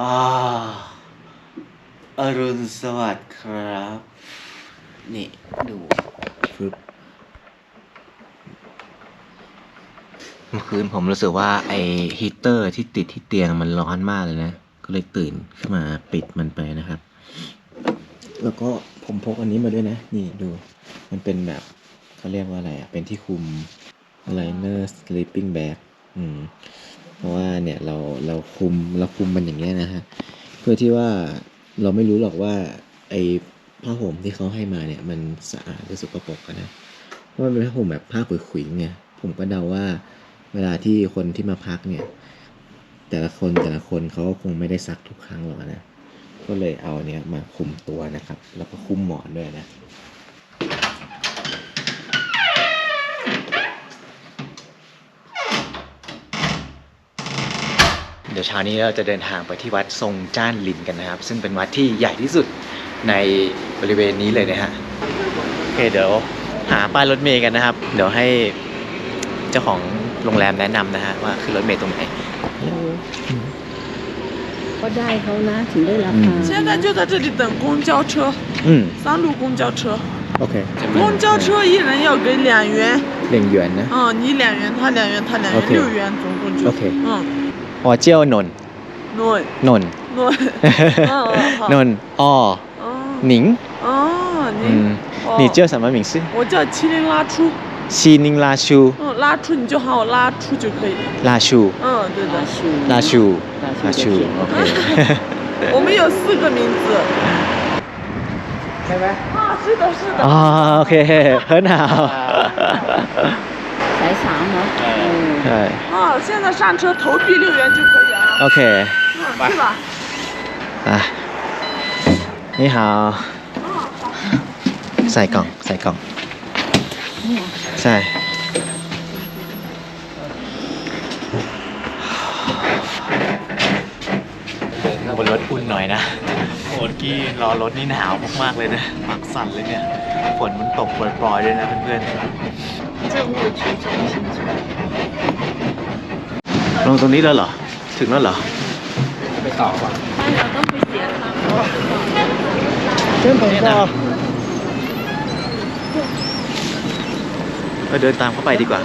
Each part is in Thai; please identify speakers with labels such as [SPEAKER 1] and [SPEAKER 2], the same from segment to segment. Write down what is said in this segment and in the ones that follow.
[SPEAKER 1] อาอรุณสวัสดิ์ครับ นี่ดูฟึบเมื่อคืนผมรู้สึกว่าไอฮีเตอร์ที่ติดที่เตียงมันร้อนมากเลยนะ ก็เลยตื่นขึ้นมาปิดมันไปนะครับ แล้วก็ผมพกอันนี้มาด้วยนะ นี่ดู มันเป็นแบบเขาเรียกว่าอะไรอะ เป็นที่คุมไลเนอร์สลิปปิ้งแบ็คอืม เพราะว่าเนี่ยเราเราคุมเราคุมมันอย่างเงี้ยนะฮะเพื่อที่ว่าเราไม่รู้หรอกว่าไอ้ผ้าห่มที่เขาให้มาเนี่ยมันสะอาดหรือสกปรกนะเพราะมันเป็นผ้าห่มแบบผ้าขุยๆเนี่ยผมก็เดาว่าเวลาที่คนที่มาพักเนี่ย แต่ละคนแต่ละคนเขาก็คงไม่ได้ซักทุกครั้งหรอกนะก็เลยเอาเนี้ยมาคุมตัวนะครับ แล้วก็คุมหมอนด้วยนะ ดี๋ยวเช้านี้เราจะเดินทางไปที่วัดทรงจ้านลินกันนะครับ ซึ่งเป็นวัดที่ใหญ่ที่สุดในบริเวณนี้เลยนะฮะโอเคเดี๋ยวหาป้ายรถเมย์กันนะครับ เดี๋ยวให้เจ้าของโรงแรมแนะนำนะฮะว่าคือรถเมย์ตรงไหน
[SPEAKER 2] ก็ได้เขานะถึงได้รั
[SPEAKER 1] บ
[SPEAKER 2] คา
[SPEAKER 3] 现在就在这里等公交车，
[SPEAKER 1] อืม
[SPEAKER 3] 三路公交车，
[SPEAKER 1] โอเค
[SPEAKER 3] 公交车一人要给两元，
[SPEAKER 1] เหล่งหยวนนะ
[SPEAKER 3] 嗯，你两元，他两元，他两元
[SPEAKER 1] ，OK
[SPEAKER 3] 六元，总共就
[SPEAKER 1] ，OK
[SPEAKER 3] 嗯，
[SPEAKER 1] อ๋อเจียวนน
[SPEAKER 3] นวด
[SPEAKER 1] นน
[SPEAKER 3] นวดอ๋ออ๋อ
[SPEAKER 1] นนอ๋อ
[SPEAKER 3] อ๋อ
[SPEAKER 1] หนิงอ๋
[SPEAKER 3] ออื
[SPEAKER 1] นี่มน叫什么名字
[SPEAKER 3] 我น麒麟拉
[SPEAKER 1] น，西宁拉ชู
[SPEAKER 3] 嗯，拉出你就喊我拉出就可以。
[SPEAKER 1] 拉ชู
[SPEAKER 3] 嗯，对的。
[SPEAKER 1] 拉ชู拉ชูโอเค
[SPEAKER 3] 我们有四个名字。
[SPEAKER 1] ใช่ไหม
[SPEAKER 3] 啊，是的，是的。
[SPEAKER 1] อ๋อโอเคเฮิร์นฮาว
[SPEAKER 2] 啥
[SPEAKER 1] 吗？对。
[SPEAKER 3] 哦，现在上车投币六元就可以啊。
[SPEAKER 1] OK。
[SPEAKER 3] 嗯，是吧？
[SPEAKER 1] 啊。你好。ใส่กล่องใส่กล่องใช่บนรถอุ่นหน่อยนะโอ้กี้รอรถนี่หนาวมากๆเลยนะปักสั่นเลยเนี่ย ฝนมันตกปล่อยๆด้วยนะเพื่อนๆ ลงตรงนี้แล้วเหรอ ถึงแล้วเหรอ
[SPEAKER 2] ไปต่อป่ะเราต้องไปเสียตังค์
[SPEAKER 1] เส้นผมต่อเออเดินตามเข้าไปดีกว่า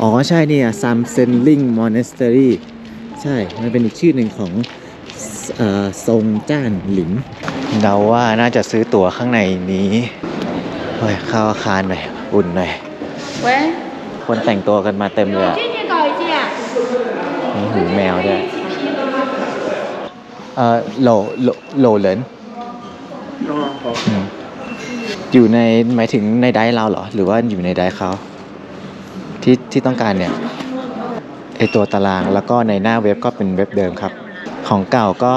[SPEAKER 1] อ๋อใช่เนี่ยซัมเซนลิงมอนสเตอรี่ใช่ มันเป็นอีกชื่อหนึ่งของอทรงจ้านหลิน เราว่าน่าจะซื้อตั๋วข้างในนี้ เฮ้ยเข้าอาคารหน่อยอุ่นหน่อย，คนแต่งตัวกันมาเต็มเลย我อะ。มีหูแมวด้วยเออโหลโหลโหลเหรนอยู่ในหมายถึงในได้เราเหรอ หรือว่าอยู่ในได้เขาที่ที่ต้องการเนี่ยไอตัวตารางแล้วก็ในหน้าเว็บก็เป็นเว็บเดิมครับ ของเก่าก็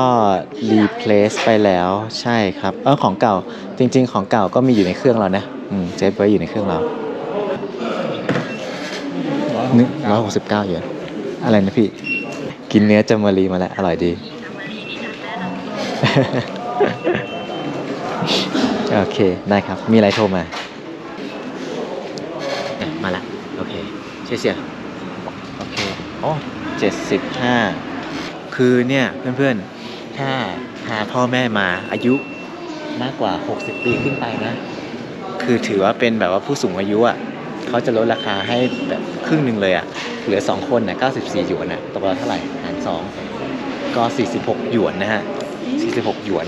[SPEAKER 1] รีเพลซไปแล้วใช่ครับเออของเก่าจริง ๆ ของเก่าก็มีอยู่ในเครื่องเรานะอืมเซฟไว้อยู่ในเครื่องเราหนึ่งร้อยหกสิบเก้าเยนอะไรนะพี่ กินเนื้อจามารีมาแล้ว อร่อยดี โอเค ได้ครับ มีอะไรโทรมามาละ โอเค เชียเชียโอเค โอ้เจ็ดสิบห้า คือเนี่ยเพื่อนๆ ถ้าพาพ่อแม่มาอายุมากกว่า 60 ปีขึ้นไปนะ คือถือว่าเป็นแบบว่าผู้สูงอายุอะเขาจะลดราคาให้แบบครึ่งหนึ่งเลยอะ เหลือ 2 คนนะ94 หยวนอะตกลงเท่าไหร่หาร 2 ก็ 46 หยวนนะฮะ 46 หยวน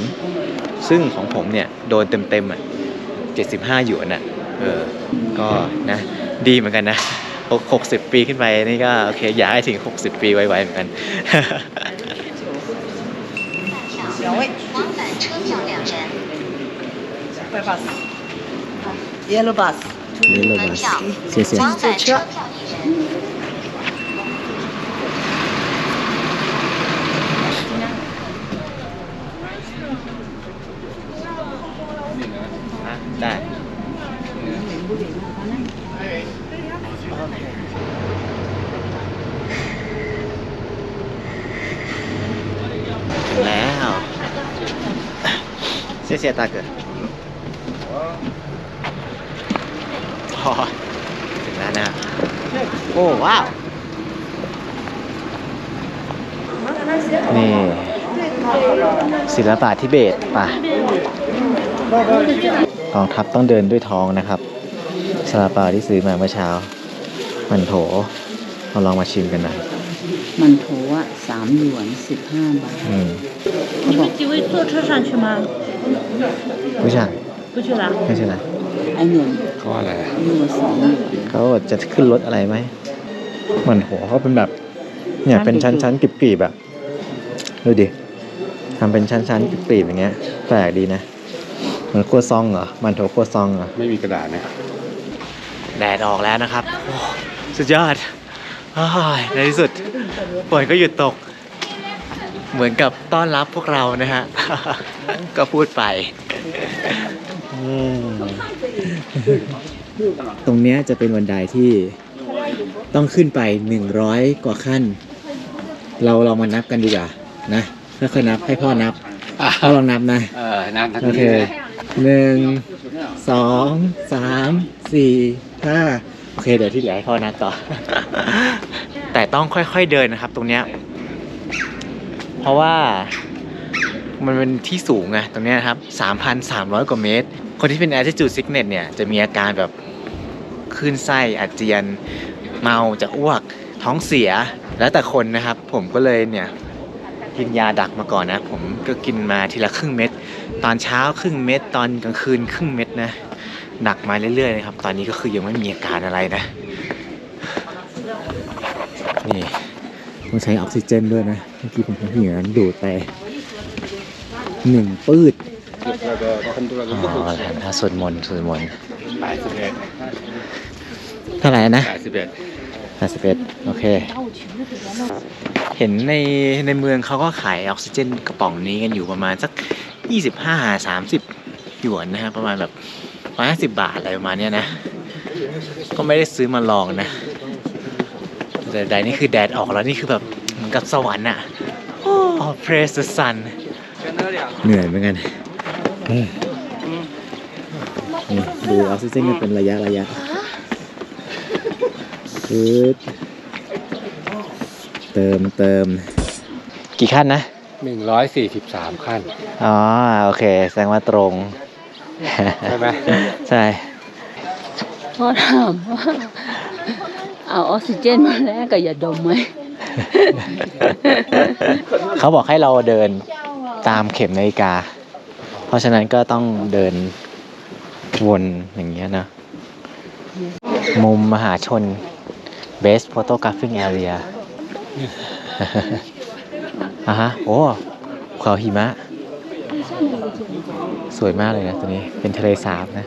[SPEAKER 1] ซึ่งของผมเนี่ย โดนเต็มๆอะ 75 หยวนอะ เออ ก็นะ ดีเหมือนกันนะ 60 ปีขึ้นไปนี่ก็โอเคอยากให้ถึง 60 ปีไวๆเหมือนกันเยลโลบัสเยลโลบัสเสียเสียได้ 谢谢大哥。哦，ถึงแล้วนะโอ้ว้าว นี่ ศิลปะทิเบตป่ะกองทัพต้องเดินด้วยท้องนะครับศิลปะที่ซื้อมาเมื่อเช้า มันโถเราลองมาชิมกันหน่อย
[SPEAKER 2] มันโถอะสามหยวนสิบห้าบาท
[SPEAKER 1] อืม
[SPEAKER 2] เขาบอก
[SPEAKER 3] 几位坐车上去吗？
[SPEAKER 1] ผู้ชาย
[SPEAKER 3] 不去了。
[SPEAKER 1] ไม่ใช่นะ
[SPEAKER 2] ไอ้หยวน
[SPEAKER 1] เขาอะไร
[SPEAKER 2] หยวนสองหยวน
[SPEAKER 1] เขาจะขึ้นรถอะไรไหมมันโหเขาเป็นแบบ เนี่ยเป็นชั้นๆกรีบๆแบบดูดิทำเป็นชั้นๆกรีบๆอย่างเงี้ย แปลกดีนะเหมันครัวซองเหรอ มันโถครัวซองเหรอ
[SPEAKER 4] ไม่มีกระดาษนะ
[SPEAKER 1] แดดออกแล้วนะครับโอ้สุดยอดอ้ายในที่สุดฝนก็หยุดตก เหมือนกับต้อนรับพวกเรานะฮะ ก็พูดไปอืมตรงเนี้ยจะเป็นบันไดที่ต้องขึ้นไป 100 กว่าขั้น เราเรามานับกันดีกว่านะค่อยๆนับให้พ่อนับพ่อลองนับนะ
[SPEAKER 4] เออน้ำทั้ง
[SPEAKER 1] โอ
[SPEAKER 4] นี้
[SPEAKER 1] เค
[SPEAKER 4] เลย
[SPEAKER 1] หนึ่งสองสามสี่ห้าโอเค เดี๋ยวที่เหลือให้พ่อนัดต่อ แต่ต้องค่อยๆเดินนะครับ ตรงเนี้ย เพราะว่ามันเป็นที่สูงไงตรงนี้ยครับ 3,300 กว่าเมตร คนที่เป็น altitude sickness เนี่ย จะมีอาการแบบคลื่นไส้อาเจียน เมาจะอ้วก ท้องเสีย แล้วแต่คนนะครับ ผมก็เลยเนี่ย กินยาดักมาก่อนนะ ผมก็กินมาทีละครึ่งเม็ด ตอนเช้าครึ่งเม็ด ตอนกลางคืนครึ่งเม็ดนะ หนักมาเรื่อยๆนะครับ ตอนนี้ก็คือยังไม่มีอาการอะไรนะ นี่ ต้องใช้ออกซิเจนด้วยนะ เมื่อกี้ผมเหงื่อดูดไปหนึ่งปืดอ๋อถ้าสวดมนต์สวดมนต์
[SPEAKER 4] แปดสิบเอ็ด
[SPEAKER 1] เท่าไหร่นะ
[SPEAKER 4] แปดสิบเอ็ด
[SPEAKER 1] แปดสิบเอ็ดโอเค เห็นในในเมืองเขาก็ขายออกซิเจนกระป๋องนี้กันอยู่ประมาณสักยี่สิบห้าสามสิบหยวนนะฮะประมาณแบบร้อยห้าสิบบาทอะไรประมาณเนี้ยนะ ก็ไม่ได้ซื้อมาลองนะ แต่ใดนี่คือแดดออกแล้วนี่คือแบบเหมือนกับสวรรค์อะโอ้ praise the sun เหนื่อยเหมือนกันเออนี่ดูออกซิเจนกันเป็นระยะระยะคือเติมเติม กี่ขั้นนะ
[SPEAKER 4] หนึ่งร้อยสี่สิบสามขั้น
[SPEAKER 1] อ๋อ โอเค แสดงว่าตรง
[SPEAKER 4] ใช่ไหม
[SPEAKER 1] ใช่
[SPEAKER 2] พ่อถามว่า เอาออกซิเจนมาแลกกับยาดมไหม
[SPEAKER 1] เขาบอกให้เราเดินตามเข็มนาฬิกา เพราะฉะนั้นก็ต้องเดินวนอย่างเงี้ยนะ มุมมหาชน best photographing area อะฮะ โอ้เขาหิมะ สวยมากเลยนะตัวนี้ เป็นทะเลสาบนะ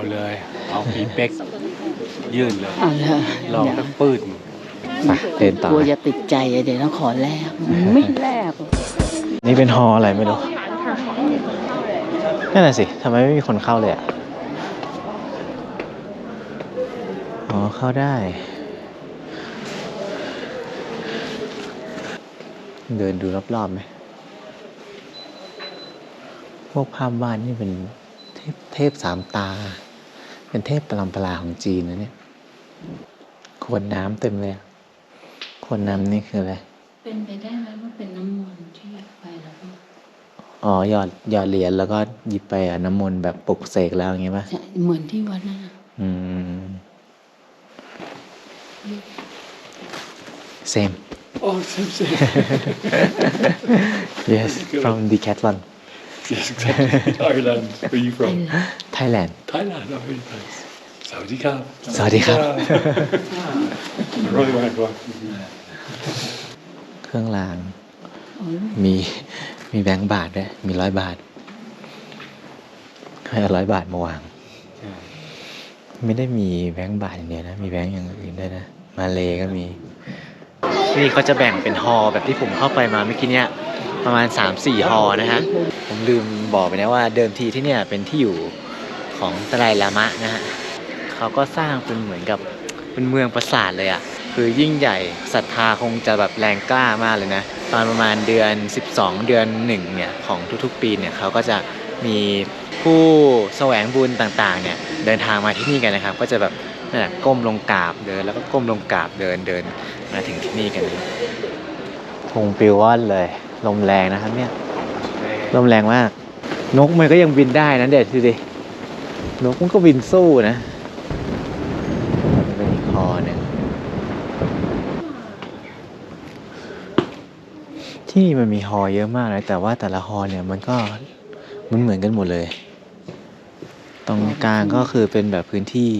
[SPEAKER 4] เอาเลย เอาปีเป๊กยื่นเลย
[SPEAKER 2] เอาเลย
[SPEAKER 4] ลองสักปืน
[SPEAKER 1] ไปเดินต่อ
[SPEAKER 2] กลัวจะติดใจอะเดี๋ยวต้องขอแลกไม่แลกหรอก
[SPEAKER 1] นี่เป็นฮออะไรไม่รู้นั่นน่ะสิทำไมไม่มีคนเข้าเลยอะอ๋อเข้าได้ เดินดูรอบๆไหมพวกภาพวาดนี่เป็นเทพเทพสามตา เป็นเทพปรัมปราของจีนนะเนี่ยขวดน้ำเต็มเลยอะขวดน้ำนี่คืออะไร
[SPEAKER 2] เป็นไปได้ไหมว่าเป็นน้ำมนต์ที่ไปแล้วก็
[SPEAKER 1] อ๋อหยอดหยอดเหรียญแล้วก็หยิบไปอะน้ำมนต์แบบปลุกเสกแล้วอย่างเงี้ยป่ะ
[SPEAKER 2] ใช่เหมือนที่วัดนั่นน่ะ
[SPEAKER 1] อืม same
[SPEAKER 4] โอ้เซ็มเซ็ม
[SPEAKER 1] yes from Decathlon
[SPEAKER 4] yes exactly Thailand where you from
[SPEAKER 1] Thailand
[SPEAKER 4] Thailand oh very nice สวัสดีครับ
[SPEAKER 1] สวัสดีครับ
[SPEAKER 4] ร้อยวันก่อน
[SPEAKER 1] เครื่องราง
[SPEAKER 2] อ๋อ
[SPEAKER 1] มีมีแบงค์บาทด้วย มีร้อยบาท ให้เอาร้อยบาทมาวาง ไม่ได้มีแบงค์บาทอย่างเดียวนะ มีแบงค์อย่างอื่นด้วยนะ มาเลก็มี นี่เขาจะแบ่งเป็นฮอแบบที่ผมเข้าไปมาเมื่อกี้เนี้ย ประมาณ 3-4ฮอนะฮะ ผมลืมบอกไปนะว่าเดิมทีที่เนี่ยเป็นที่อยู่ของตะไลลามะนะฮะเขาก็สร้างเป็นเหมือนกับเป็นเมืองปราสาทเลยอะ่ะ คือยิ่งใหญ่ศรัทธาคงจะแบบแรงกล้ามากเลยนะ ตอนประมาณเดือน 12 เดือนหนึ่งเนี่ยของทุกๆปีเนี่ยเขาก็จะมีผู้แสวงบุญต่างๆเนี่ยเดินทางมาที่นี่กันนะครับ ก็จะแบบนั่นแหละก้มลงกราบเดินแล้วก็ก้มลงกราบเดินเดินมาถึงที่นี่กันพงปิวว่อนเลย ลมแรงนะครับเนี่ย ลมแรงมาก นกมันก็ยังบินได้นะเด็ดดูดิ นกมันก็บินสู้นะเป็นคอหนึ่งที่นี่มันมีฮอเยอะมากเลยแต่ว่าแต่ละฮอเนี่ยมันก็มันเหมือนกันหมดเลย ตรงกลางก็คือเป็นแบบพื้นที่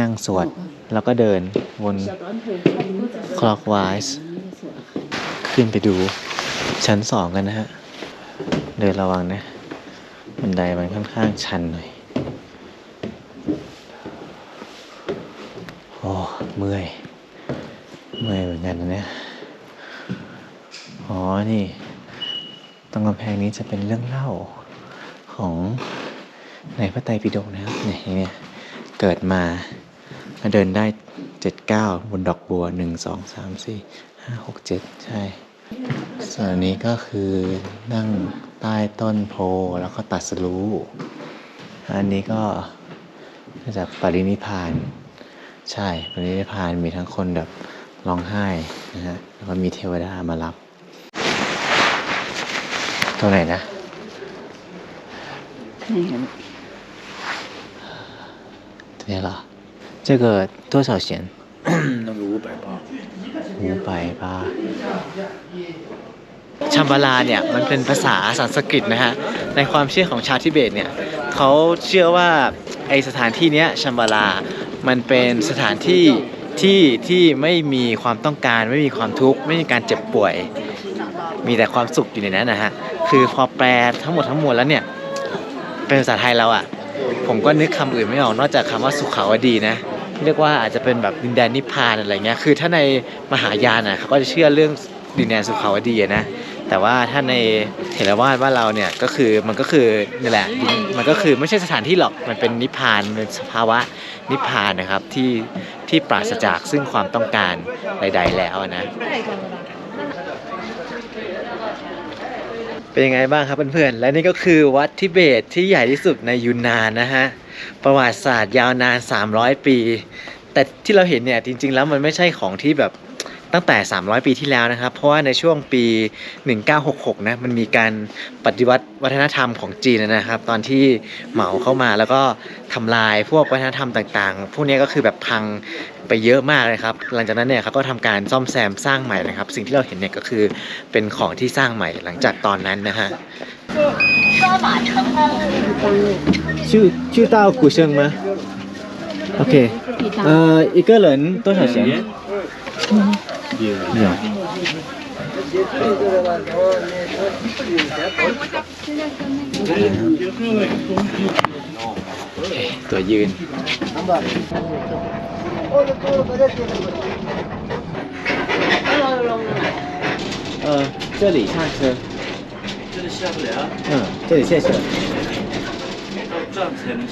[SPEAKER 1] นั่งสวด แล้วก็เดินวน clockwise ขึ้นไปดู ชั้นสองกันนะฮะ เดินระวังนะ บันไดมันค่อนข้างชันหน่อย โอ้เมื่อย เมื่อยเหมือนกันนะเนี่ย อ๋อ นี่ตรงกำแพงนี้จะเป็นเรื่องเล่าของในพระไตรปิฎกนะครับเนี่ยเนี่ยเกิดมามาเดินได้เจ็ดเก้าบนดอกบัวหนึ่งสองสามสี่ห้าหกเจ็ดใช่ ส่วนอันนี้ก็คือนั่งใต้ต้นโพแล้วก็ตัดสรู้ อันนี้ก็มาจากปรินิพพาน ใช่ ปรินิพพานมีทั้งคนแบบร้องไห้นะฮะ แล้วก็มีเทวดามารับ ตรงไหนนะ
[SPEAKER 2] นี่ไง
[SPEAKER 1] 这边了，这个多少钱？
[SPEAKER 4] 那个五百八。
[SPEAKER 1] หูไปปาชัมบาลาเนี่ยมันเป็นภาษาสันสกฤตนะฮะ ในความเชื่อของชาวทิเบตเนี่ยเขาเชื่อว่าไอสถานที่เนี้ยชัมบาลา มันเป็นสถานที่ที่ที่ไม่มีความต้องการไม่มีความทุกข์ไม่มีการเจ็บป่วย มีแต่ความสุขอยู่ในนั้นนะฮะ คือพอแปลทั้งหมดทั้งมวลแล้วเนี่ยเป็นภาษาไทยเราอะ่ะ ผมก็นึกคำอื่นไม่ออกนอกจากคำว่าสุขาวดีนะ เรียกว่าอาจจะเป็นแบบดินแดนนิพพานอะไรเงี้ยคือถ้าในมหายานอะเขาก็จะเชื่อเรื่องดินแดนสุขาวดีนะแต่ว่าถ้าในเถรวาทว่าเราเนี่ยก็คือมันก็คือนี่แหละมันก็คือไม่ใช่สถานที่หรอกมันเป็นนิพพานเป็นสภาวะนิพพานนะครับที่ที่ปราศจากซึ่งความต้องการใด ๆ แล้วนะเป็นยังไงบ้างครับเพื่อนๆและนี่ก็คือวัดทิเบตที่ใหญ่ที่สุดในยูนนานนะฮะ ประวัติศาสตร์ยาวนาน 300 ปี แต่ที่เราเห็นเนี่ยจริง ๆ แล้วมันไม่ใช่ของที่แบบ ตั้งแต่ 300 ปีที่แล้วนะครับ เพราะว่าในช่วงปี 1966 นะ มันมีการปฏิวัติวัฒนธรรมของจีนนะครับ ตอนที่เหมาเข้ามาแล้วก็ทำลายพวกวัฒนธรรมต่างๆ พวกนี้ก็คือแบบพังไปเยอะมากเลยครับ หลังจากนั้นเนี่ยเขาก็ทำการซ่อมแซมสร้างใหม่นะครับ สิ่งที่เราเห็นเนี่ยก็คือเป็นของที่สร้างใหม่หลังจากตอนนั้นนะฮะชื่อชื่อเต้ากูเชิงไหมโอเค
[SPEAKER 2] เอ่
[SPEAKER 1] ออีกเกอร์เหรินตัวเฉียน 呃，这里上车。
[SPEAKER 4] 这里下不了，
[SPEAKER 1] 嗯，这里谢谢。
[SPEAKER 4] 要站才能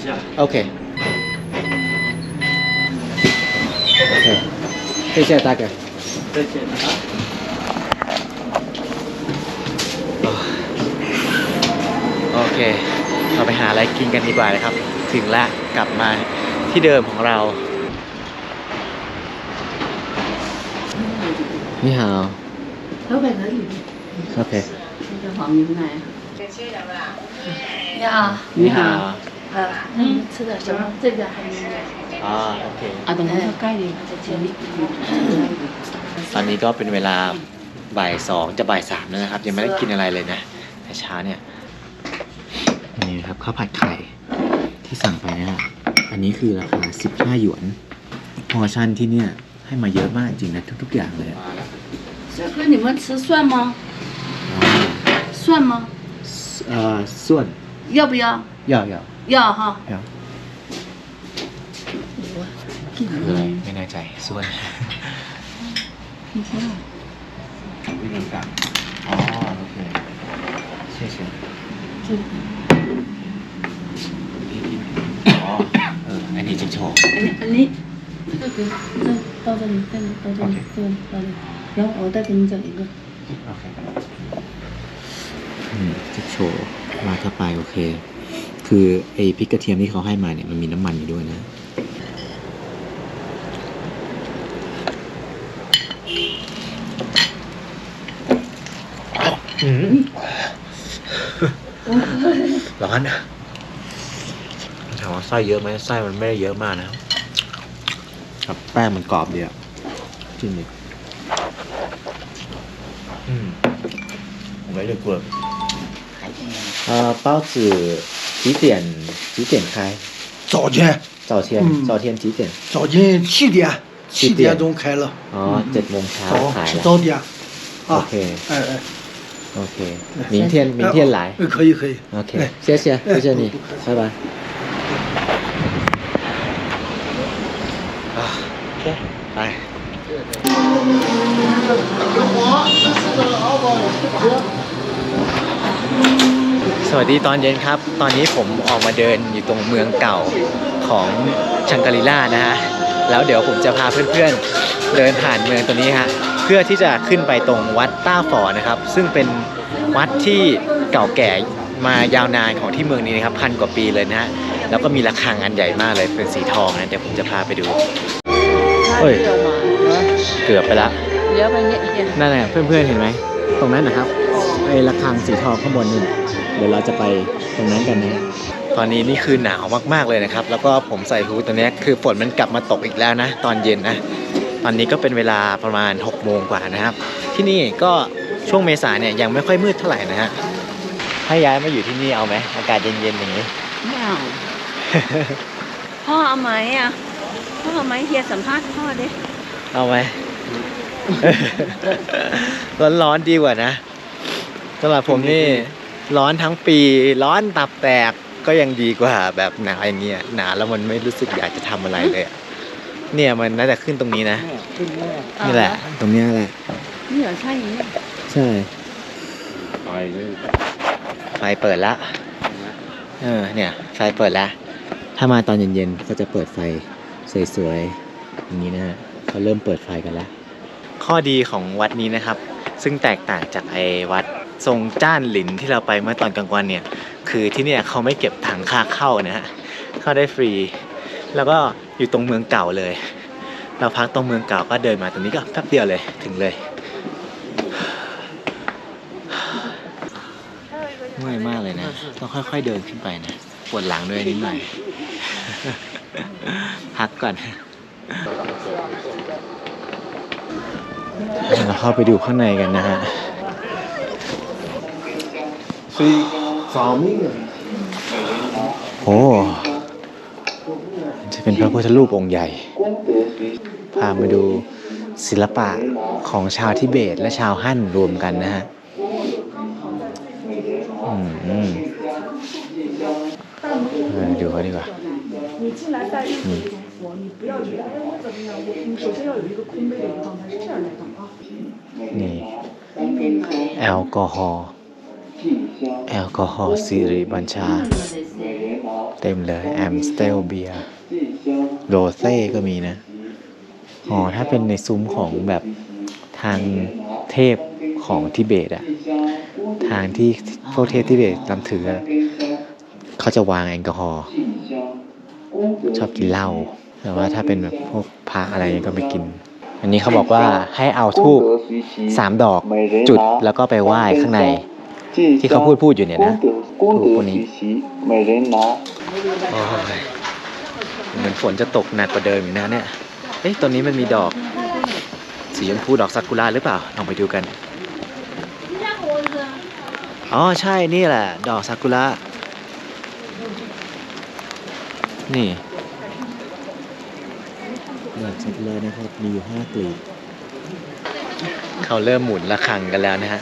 [SPEAKER 4] 下。
[SPEAKER 1] OK。OK，谢谢大哥。
[SPEAKER 4] 再见啊。
[SPEAKER 1] โอเค เราไปหาอะไรกินกันดีกว่านะครับ ถึงละกลับมาที่เดิมของเรา นี่ฮาว
[SPEAKER 2] แล้วไปไหนอยู่
[SPEAKER 1] โอเค
[SPEAKER 2] จะหอมอยู่ไหน你好，
[SPEAKER 1] นี่ฮาว
[SPEAKER 2] 呃，嗯，吃的什么？这个还有
[SPEAKER 1] อ๋อโอเค
[SPEAKER 2] 啊，等它盖里在前面。
[SPEAKER 1] ตอนนี้ก็เป็นเวลาบ่ายสองจะบ่ายสามแล้วนะครับ ยังไม่ได้กินอะไรเลยนะ แต่เช้าเนี่ย นี่นะครับข้าวผัดไข่ที่สั่งไปนะฮะอันนี้คือราคา 15 หยวนพอร์ชั่นที่เนี่ยให้มาเยอะมากจริงนะทุก ๆ อย่างเลยอะ
[SPEAKER 2] 这个你们吃蒜吗？
[SPEAKER 1] อ๋อ
[SPEAKER 2] 蒜吗？
[SPEAKER 1] เอ่อส่วน
[SPEAKER 2] 要不要？
[SPEAKER 1] ย่อย่อ
[SPEAKER 2] 要哈。
[SPEAKER 1] ย่อคืออะไรไม่แน่ใจส่วน
[SPEAKER 2] 你先。
[SPEAKER 1] อ๋อโอเค谢谢อ๋อเอออันนี้จะโชว์
[SPEAKER 2] อันนี้这个这到这里，这里到这里，这里到这里，然后我再给你整一个。
[SPEAKER 1] โอเคอืมจะโชว์มาถ้าไปโอเค คือไอ้พริกกระเทียมที่เขาให้มาเนี่ยมันมีน้ำมันอยู่ด้วยนะ ร้อนนะถามว่าไส้เยอะไหมไส้มันไม่ได้เยอะมากนะครับครับแป้งมันกรอบดีอ่ะจริงดิอืม没得过。呃，包子几点几点开？
[SPEAKER 5] 早间，
[SPEAKER 1] 早天、
[SPEAKER 5] 嗯
[SPEAKER 1] 早天几点？
[SPEAKER 5] 早间七点，
[SPEAKER 1] 七
[SPEAKER 5] 七
[SPEAKER 1] 点
[SPEAKER 5] 点钟开了，
[SPEAKER 1] 哦，เจ็ดโมงเช้า
[SPEAKER 5] 早
[SPEAKER 1] ขาย
[SPEAKER 5] 吃
[SPEAKER 1] แล้ว
[SPEAKER 5] 早点，
[SPEAKER 1] โอ
[SPEAKER 5] 啊
[SPEAKER 1] เค，
[SPEAKER 5] 哎哎，
[SPEAKER 1] โอเค明天明天来
[SPEAKER 5] 哎可以可以，
[SPEAKER 1] โอเค
[SPEAKER 5] 哎
[SPEAKER 1] 谢谢谢谢你拜拜啊โอเคไปสวัสดีตอนเย็นครับ ตอนนี้ผมออกมาเดินอยู่ตรงเมืองเก่าของชังกรีล่านะฮะ แล้วเดี๋ยวผมจะพาเพื่อนๆ เดินผ่านเมืองตัวนี้ฮะ เพื่อที่จะขึ้นไปตรงวัดต้าฝอนะครับ ซึ่งเป็นวัดที่เก่าแก่มายาวนานของที่เมืองนี้นะครับพันกว่าปีเลยนะฮะแล้วก็มีระฆังอันใหญ่มากเลยเป็นสีทองนะเดี๋ยวผมจะพาไปดู
[SPEAKER 2] ถ้า
[SPEAKER 1] เฮ้ย
[SPEAKER 2] เลี้ยวมา
[SPEAKER 1] เกือบไปละ
[SPEAKER 2] เลี้ยวไปเนี่ยเนี่ย
[SPEAKER 1] นั่นแหละเพื่อนๆเห็นไหมตรงนั้นนะครับไอ้ระฆังสีทองข้างบนนี่เดี๋ยวเราจะไปตรงนั้นกันนะตอนนี้นี่คือหนาวมากๆเลยนะครับ แล้วก็ผมใส่ฮูดตัวเนี้ยคือฝนมันกลับมาตกอีกแล้วนะ ตอนเย็นนะ ตอนนี้ก็เป็นเวลาประมาณ6โมงกว่านะครับ ที่นี่ก็ช่วงเมษาเนี่ยยังไม่ค่อยมืดเท่าไหร่นะฮะให้ย้ายมาอยู่ที่นี่เอาไหมอากาศเย็นๆอย่างนี้
[SPEAKER 2] ไม่เอา พ่อเอาไหมอะ พ่อเอาไหมเฮียสัมภาษณ์พ่อดิ
[SPEAKER 1] เอาไหม ร้อนๆดีกว่านะสำหรับผมนี่ร้อนทั้งปี ร้อนตับแตกก็ยังดีกว่าแบบหนาวอย่างเงี้ยหนาวแล้วมันไม่รู้สึกอยากจะทำอะไรเลยอะ เนี่ยมันน่าจะขึ้นตรงนี้นะนี่แหละ ตรงเนี้ยแหละ
[SPEAKER 2] นี่เหรอใช่อย่างนี้
[SPEAKER 1] ใช่
[SPEAKER 4] ไปเลย
[SPEAKER 1] ไฟเปิดละเออเนี่ย ไฟเปิดละถ้ามาตอนเย็นๆก็จะเปิดไฟสวยๆอย่างนี้นะฮะเขาเริ่มเปิดไฟกันแล้ว ข้อดีของวัดนี้นะครับ ซึ่งแตกต่างจากไอ้วัดทรงจ้านหลินที่เราไปเมื่อตอนกลางวันเนี่ย คือที่เนี่ยเขาไม่เก็บถังค่าเข้านะฮะเข้าได้ฟรี แล้วก็ อยู่ตรงเมืองเก่าเลย เราพักตรงเมืองเก่าก็เดินมาตรงนี้ก็แป๊บเดียวเลยถึงเลยเมื่อยมากเลยนะต้องค่อย ๆเดินขึ้นไปนะปวดหลังด้วยนิดหน่อยพักก่อนเราเข้าไปดูข้างในกันนะฮะ
[SPEAKER 5] สี่สาม
[SPEAKER 1] โอ้ พระพุทธรูปองค์ใหญ่ พามาดูศิลปะของชาวทิเบตและชาวฮั่นรวมกันนะฮะอืมอืมเออดูเขาดีกว่านี่นี่แอลกอฮอล์แอลกอฮอล์สิริบัญชา เต็มเลย แอมสเตลเบีย โรเซ่ก็มีนะ อ๋อ ถ้าเป็นในซุ้มของแบบทางเทพของทิเบตอะทางที่พวกเทพทิเบตนำถืออะเขาจะวางแอลกอฮอล์ชอบกินเหล้าแต่ว่าถ้าเป็นแบบพวกพระอะไรก็ไม่กิน อันนี้เขาบอกว่าให้เอาทูบสามดอกจุดแล้วก็ไปไหว้ข้างใน ที่เขาพูดพูดอยู่เนี่ยนะถูกคนนี้โอ้ย เหมือนฝนจะตกหนักกว่าเดิมอีกนะเนี่ยเอ๊ะตอนนี้มันมีดอก สีชมพูดอกซากุระหรือเปล่าลองไปดูกันอ๋อใช่นี่แหละ ดอกซากุระนี่ดอกซากุระนะครับมีอยู่ห้ากลีบเขาเริ่มหมุนระฆังกันแล้วนะฮะ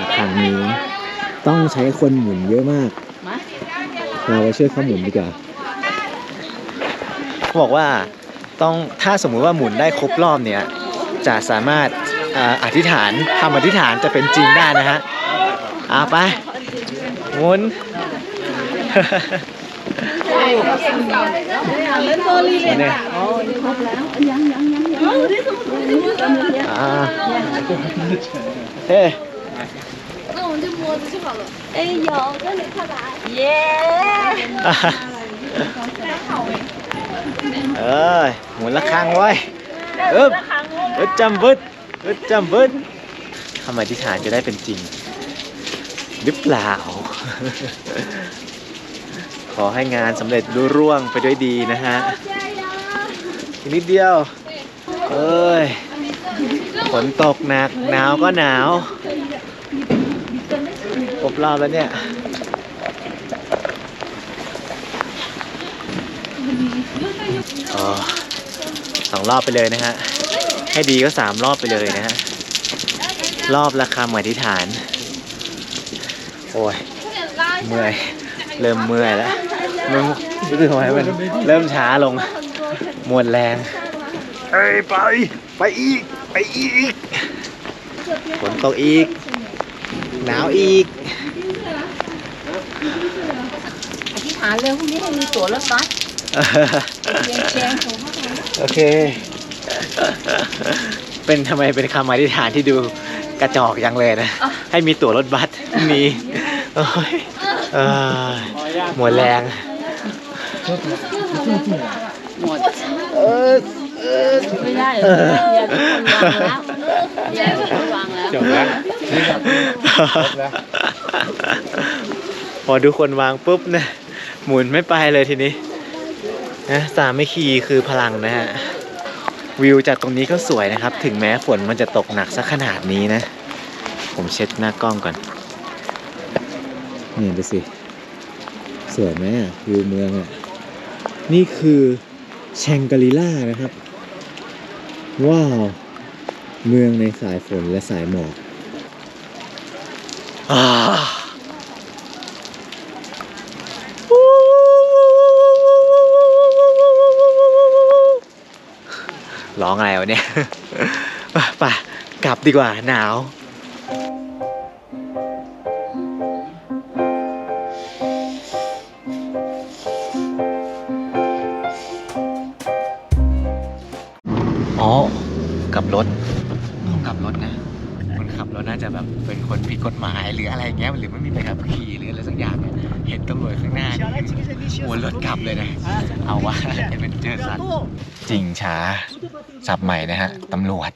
[SPEAKER 1] ระฆังนี้ ต้องใช้คนหมุนเยอะมาก
[SPEAKER 2] มา
[SPEAKER 1] เราไปช่วยเขาหมุนดีกว่าเขา บอกว่าต้องถ้าสมมุติว่าหมุนได้ครบรอบเนี่ย จะสามารถอ่าอธิษฐานคำอธิษฐานจะเป็นจริงได้นะฮะเอาไป หมุน เนี่ย
[SPEAKER 2] อ๋อนี่ครบแล้วยังยังยังยัง
[SPEAKER 1] อ่าเฮ้
[SPEAKER 2] 哎有，跟你看来。耶！
[SPEAKER 1] เอ้ยหมุนระฆังไว้อึ๊บอึดจำบึดอึดจำบึดคำอธิษฐานจะได้เป็นจริง หรือเปล่า ขอให้งานสำเร็จรุ่ร่วงไปด้วยดีนะฮะอีกนิดเดียว เอ้ยฝนตกหนักหนาวก็หนาวครบรอบแล้วเนี่ย อ๋อ สองรอบไปเลยนะฮะ ให้ดีก็สามรอบไปเลยนะฮะ รอบละคำอธิษฐาน โอ้ย เมื่อย เริ่มเมื่อยแล้วมันรู้สึกทำไมมันเริ่มช้าลงหมดแรง
[SPEAKER 5] เอ้ยไป ไปอีก ไปอีก
[SPEAKER 1] ฝนตกอีก หนาวอีก
[SPEAKER 2] อธิษฐานเลยพรุ่งนี้ให้มีตั๋วรถบัส เชียงเชียงถูก
[SPEAKER 1] โอเค เป็นทำไมเป็นคำอธิษฐานที่ดูกระจอกยังเลยนะ ให้มีตั๋วรถบัสมีโอ้ยเอ้ยหมดแรง
[SPEAKER 2] หมด
[SPEAKER 1] เออเออ
[SPEAKER 2] ไม่ได้เหรออย่าทุกคนวางแล้วอย่าทุกคนวางแล้ว
[SPEAKER 4] จบแล้ว
[SPEAKER 1] พอทุกคนวางปุ๊บนะหมุนไม่ไปเลยทีนี้ นะสามไม่คีคือพลังนะฮะวิวจากตรงนี้ก็สวยนะครับ ถึงแม้ฝนมันจะตกหนักสักขนาดนี้นะ ผมเช็ดหน้ากล้องก่อนนี่ดูสิ สวยไหมอะวิวเมืองอะ นี่คือแชงกรีล่านะครับ ว้าว เมืองในสายฝนและสายหมอก อ่า ร้องอะไรวะเนี่ยไปกลับดีกว่าหนาวอ๋อกลับรถต้องกลับรถนะ คนขับรถน่าจะแบบเป็นคนผิดกฎหมายหรืออะไรอย่างเงี้ยหรือไม่มีใบขับขี่หรืออะไรสักอย่างเนี่ยเห็นตำรวจข้างหน้านี่วนรถกลับเลยนะ เอาว่าเอ็นเจอสัตว์จริงช้า สับใหม่นะฮะตำรวจ